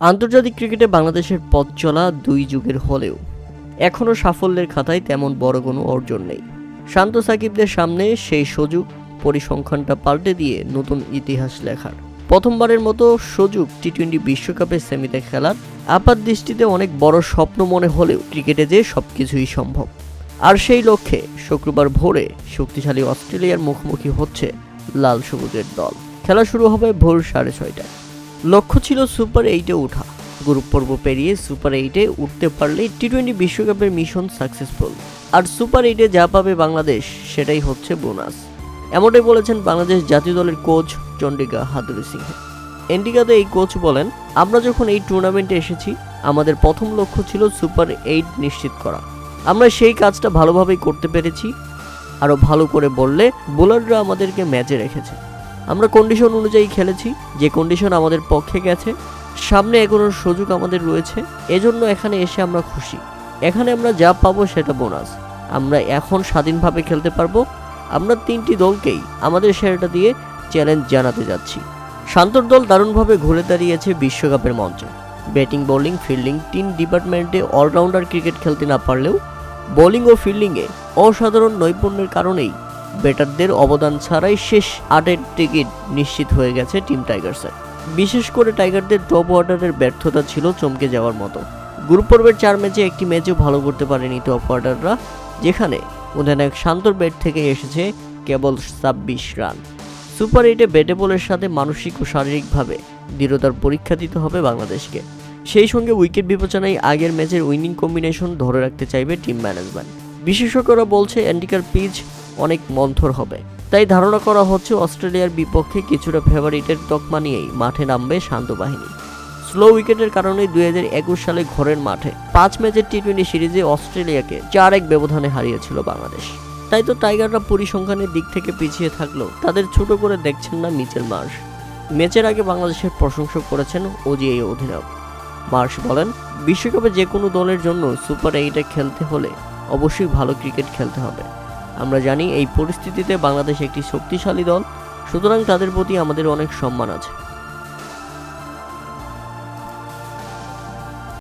আন্তর্জাতিক ক্রিকেটে বাংলাদেশের পথ চলা দুই যুগের হলেও, এখনও সাফল্যের খাতায় তেমন বড় কোনো অর্জন নেই। শান্ত সাকিবদের সামনে সেই সুযোগ পরিসংখ্যানটা পাল্টে দিয়ে নতুন ইতিহাস লেখার। প্রথমবারের মতো সুযোগ টি টোয়েন্টি বিশ্বকাপে সেমিতে খেলার আপাত দৃষ্টিতে অনেক বড় স্বপ্ন মনে হলেও ক্রিকেটে যে সবকিছুই সম্ভব। আর সেই লক্ষ্যে শুক্রবার ভোরে শক্তিশালী অস্ট্রেলিয়ার মুখোমুখি হচ্ছে লাল সবুজের দল। খেলা শুরু হবে ভোর সাড়ে ছয়টায়। লক্ষ্য ছিল সুপার এইটে ওঠা। গ্রুপ পর্ব পেরিয়ে সুপার এইটে উঠতে পারলে টি টোয়েন্টি বিশ্বকাপের মিশন সাকসেসফুল আর সুপার এইটে যা পাবে বাংলাদেশ, সেটাই হচ্ছে বোনাস এমনটাই বলেছেন বাংলাদেশ জাতীয় দলের কোচ চন্ডিকা হাতুরি সিংহ। এন্ডিকাতে এই কোচ বলেন, আমরা যখন এই টুর্নামেন্টে এসেছি, আমাদের প্রথম লক্ষ্য ছিল সুপার এইট নিশ্চিত করা। আমরা সেই কাজটা ভালোভাবেই করতে পেরেছি। আরও ভালো করে বললে, বোলাররা আমাদেরকে ম্যাচে রেখেছে। আমরা কন্ডিশন অনুযায়ী খেলেছি, যে কন্ডিশন আমাদের পক্ষে গেছে, সামনে এগোনোর সুযোগ আমাদের রয়েছে, এজন্য এখানে এসে আমরা খুশি। এখানে আমরা যা পাবো সেটা বোনাস আমরা এখন স্বাধীনভাবে খেলতে পারব। আমরা তিনটি দলকেই আমাদের সেরাটা দিয়ে চ্যালেঞ্জ জানাতে যাচ্ছি। শান্তর দল দারুণভাবে ঘুরে দাঁড়িয়েছে বিশ্বকাপের মঞ্চে। ব্যাটিং বোলিং ফিল্ডিং তিন ডিপার্টমেন্টে অলরাউন্ডার ক্রিকেট খেলতে না পারলেও বোলিং ও ফিল্ডিংয়ে অসাধারণ নৈপুণ্যের কারণেই ব্যাটারদের অবদান ছাড়াই শেষ আটের টিকিট নিশ্চিত হয়ে গেছে টিম টাইগার্সের। বিশেষ করে টাইগারদের টপ অর্ডারের ব্যর্থতা ছিল চমকে যাওয়ার মতো। গ্রুপ পর্বের চার ম্যাচে একটি ম্যাচও ভালো করতে পারেনি টপ অর্ডাররা, যেখানে অধিনায়ক শান্তর ব্যাট থেকে এসেছে কেবল ছাব্বিশ রান। সুপার এইটে ব্যাটে বলের সাথে মানসিক ও শারীরিকভাবে দৃঢ়তার পরীক্ষা দিতে হবে বাংলাদেশকে। সেই সঙ্গে উইকেট বিবেচনায় আগের ম্যাচের উইনিং কম্বিনেশন ধরে রাখতে চাইবে টিম ম্যানেজমেন্ট। বিশেষজ্ঞরা বলছে অ্যান্টিকার পিচ অনেক মন্থর হবে। তাই ধারণা করা হচ্ছে অস্ট্রেলিয়ার বিপক্ষে কিছুটা ফেভারিটের তকমা নিয়েই মাঠে নামবে শান্ত বাহিনী। স্লো উইকেটের কারণে দুই হাজার একুশ সালে ঘরের মাঠে পাঁচ ম্যাচের টি টোয়েন্টি সিরিজে অস্ট্রেলিয়াকে চার এক ব্যবধানে হারিয়েছিল বাংলাদেশ। তাই তো টাইগাররা পরিসংখ্যানের দিক থেকে পিছিয়ে থাকলেও তাদের ছোট করে দেখছেন না মিচেল মার্শ। ম্যাচের আগে বাংলাদেশের প্রশংসা করেছেন ওজিআই অধিনায়ক। মার্শ বলেন, বিশ্বকাপে যে কোনো দলের জন্য সুপার এইটে খেলতে হলে অবশ্যই ভালো ক্রিকেট খেলতে হবে। আমরা জানি এই পরিস্থিতিতে বাংলাদেশ একটি শক্তিশালী দল, সুতরাং তাদের প্রতি আমাদের অনেক সম্মান আছে।